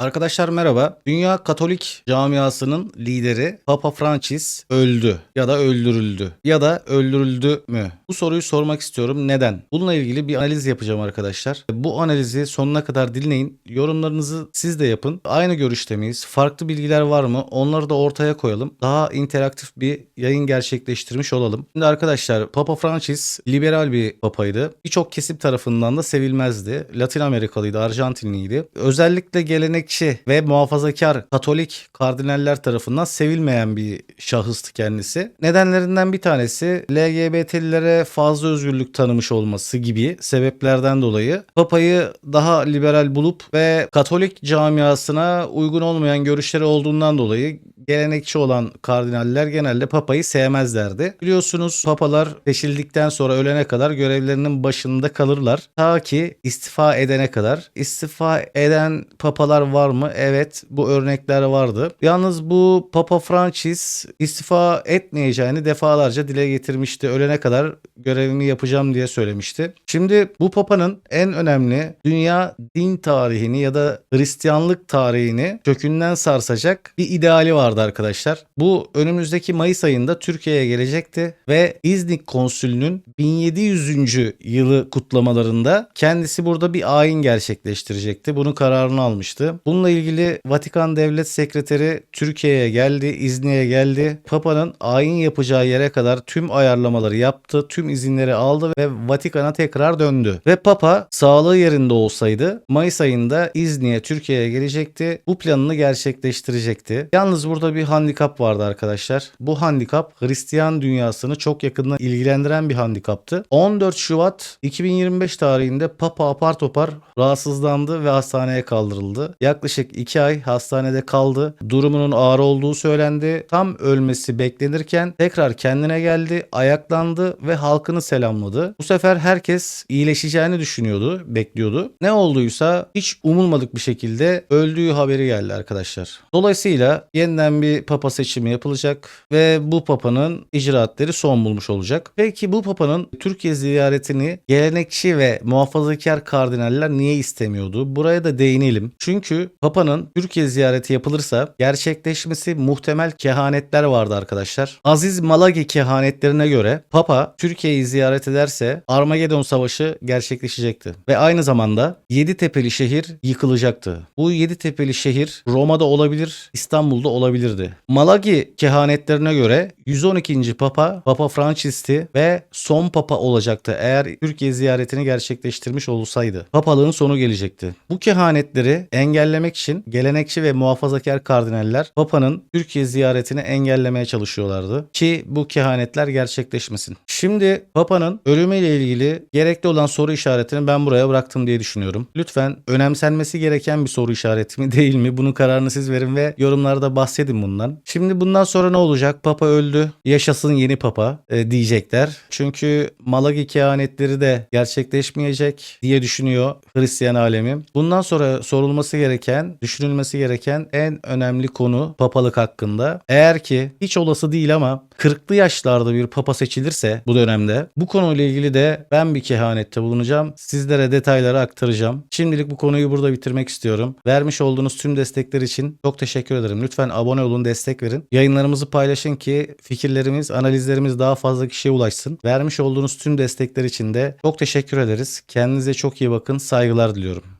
Arkadaşlar merhaba. Dünya Katolik camiasının lideri Papa Francis öldü ya da öldürüldü ya da öldürüldü mü? Bu soruyu sormak istiyorum. Neden? Bununla ilgili bir analiz yapacağım arkadaşlar. Bu analizi sonuna kadar dinleyin. Yorumlarınızı siz de yapın. Aynı görüşte miyiz? Farklı bilgiler var mı? Onları da ortaya koyalım. Daha interaktif bir yayın gerçekleştirmiş olalım. Şimdi arkadaşlar Papa Francis liberal bir papaydı. Birçok kesim tarafından da sevilmezdi. Latin Amerikalıydı, Arjantinliydi. Özellikle gelenekçi ve muhafazakar Katolik kardinaller tarafından sevilmeyen bir şahıstı kendisi. Nedenlerinden bir tanesi LGBT'lilere fazla özgürlük tanımış olması gibi sebeplerden dolayı Papa'yı daha liberal bulup ve Katolik camiasına uygun olmayan görüşleri olduğundan dolayı gelenekçi olan kardinaller genelde Papa'yı sevmezlerdi. Biliyorsunuz papalar seçildikten sonra ölene kadar görevlerinin başında kalırlar. Ta ki istifa edene kadar. İstifa eden papalar var mı? Evet bu örnekler vardı. Yalnız bu Papa Francis istifa etmeyeceğini defalarca dile getirmişti. Ölene kadar görevimi yapacağım diye söylemişti. Şimdi bu papanın en önemli dünya din tarihini ya da Hristiyanlık tarihini kökünden sarsacak bir ideali vardı arkadaşlar. Bu önümüzdeki Mayıs ayında Türkiye'ye gelecekti ve İznik Konsülü'nün 1700. yılı kutlamalarında kendisi burada bir ayin gerçekleştirecekti. Bunun kararını almıştı. Bununla ilgili Vatikan Devlet Sekreteri Türkiye'ye geldi, İznik'e geldi. Papa'nın ayin yapacağı yere kadar tüm ayarlamaları yaptı, tüm izinleri aldı ve Vatikan'a tekrar döndü. Ve Papa sağlığı yerinde olsaydı Mayıs ayında İznik'e Türkiye'ye gelecekti. Bu planını gerçekleştirecekti. Yalnız burada bir handikap vardı arkadaşlar. Bu handikap Hristiyan dünyasını çok yakından ilgilendiren bir handikaptı. 14 Şubat 2025 tarihinde Papa apar topar rahatsızlandı ve hastaneye kaldırıldı. Yaklaşık 2 ay hastanede kaldı. Durumunun ağır olduğu söylendi. Tam ölmesi beklenirken tekrar kendine geldi, ayaklandı ve halkını selamladı. Bu sefer herkes iyileşeceğini düşünüyordu, bekliyordu. Ne olduysa hiç umulmadık bir şekilde öldüğü haberi geldi arkadaşlar. Dolayısıyla yeniden bir papa seçimi yapılacak ve bu papanın icraatleri son bulmuş olacak. Peki bu papanın Türkiye ziyaretini gelenekçi ve muhafazakar kardinaller niye istemiyordu? Buraya da değinelim. Çünkü papanın Türkiye ziyareti yapılırsa gerçekleşmesi muhtemel kehanetler vardı arkadaşlar. Aziz Malagi kehanetlerine göre papa Türkiye'yi ziyaret ederse Armagedon Savaşı gerçekleşecekti. Ve aynı zamanda Yeditepe'li şehir yıkılacaktı. Bu Yeditepe'li şehir Roma'da olabilir, İstanbul'da olabilirdi. Malagi kehanetlerine göre 112. Papa Papa Francis'ti ve son papa olacaktı eğer Türkiye ziyaretini gerçekleştirmiş olsaydı. Papalığın sonu gelecekti. Bu kehanetleri engellemek için gelenekçi ve muhafazakar kardinaller Papa'nın Türkiye ziyaretini engellemeye çalışıyorlardı ki bu kehanetler gerçekleşmesin. Şimdi Papa'nın ölümüyle ilgili gerekli olan soru işaretini ben buraya bıraktım diye düşünüyorum. Lütfen önemsenmesi gereken bir soru işareti mi değil mi? Bunun kararını siz verin ve yorumlarda bahsedin bundan. Şimdi bundan sonra ne olacak? Papa öldü. Yaşasın yeni Papa e, diyecekler. Çünkü Malagi kehanetleri de gerçekleşmeyecek diye düşünüyor Hristiyan alemi. Bundan sonra sorulması gereken, düşünülmesi gereken en önemli konu papalık hakkında. Eğer ki hiç olası değil ama 40'lı yaşlarda bir papa seçilirse bu dönemde bu konuyla ilgili de ben bir kehanette bulunacağım. Sizlere detayları aktaracağım. Şimdilik bu konuyu burada bitirmek istiyorum. Vermiş olduğunuz tüm destekler için çok teşekkür ederim. Lütfen abone olun, destek verin. Yayınlarımızı paylaşın ki fikirlerimiz, analizlerimiz daha fazla kişiye ulaşsın. Vermiş olduğunuz tüm destekler için de çok teşekkür ederiz. Kendinize çok iyi bakın. Saygılar diliyorum.